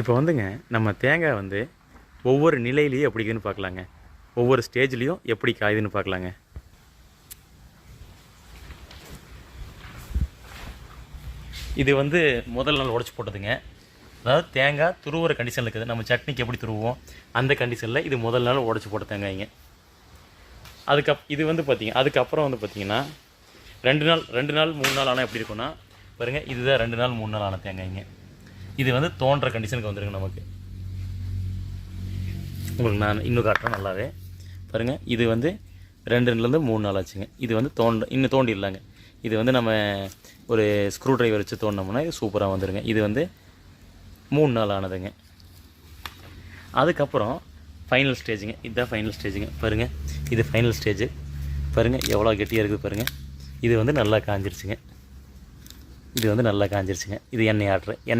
இப்போ வந்துங்க நம்ம தேங்காய் வந்து ஒவ்வொரு நிலையிலையும் எப்படி பார்க்கலாங்க. ஒவ்வொரு ஸ்டேஜ்லேயும் எப்படி காயுதுன்னு பார்க்கலாங்க. இது வந்து முதல் நாள் உடச்சி போட்டதுங்க. அதாவது தேங்காய் துருவுற கண்டிஷனில் இருக்குது. நம்ம சட்னிக்கு எப்படி துருவோம்? அந்த கண்டிஷனில் இது முதல் நாள் உடச்சி போட்ட தேங்காய்ங்க. அதுக்கப் இது வந்து பார்த்திங்க அதுக்கப்புறம் வந்து பார்த்திங்கன்னா ரெண்டு நாள் ரெண்டு நாள் மூணு நாள் ஆனால் எப்படி இருக்கும்னா பாருங்கள் இதுதான் ரெண்டு நாள் மூணு நாள் ஆன தேங்காய்ங்க. இது வந்து தோன்ற கண்டிஷனுக்கு வந்துருங்க நமக்கு. உங்களுக்கு நான் இன்னும் காட்டுறேன் நல்லாவே. பாருங்கள் இது வந்து ரெண்டுலேருந்து மூணு நாள் ஆச்சுங்க. இது வந்து தோண்ட இன்னும் தோண்டிடலாங்க. இது வந்து நம்ம ஒரு ஸ்க்ரூ டிரைவர் வச்சு தோண்டினோம்னா இது சூப்பராக வந்துடுங்க இது வந்து மூணு நாள் ஆனதுங்க. அதுக்கப்புறம் ஃபைனல் ஸ்டேஜுங்க இதுதான் ஃபைனல் ஸ்டேஜுங்க பாருங்கள் இது ஃபைனல் ஸ்டேஜு பாருங்கள் எவ்வளோ கெட்டியாக இருக்குது பாருங்கள் இது வந்து நல்லா காஞ்சிருச்சுங்க. இது வந்து நல்லா காஞ்சிருச்சுங்க. இது எண்ணெய் ஆட்ரு எண்ணெய்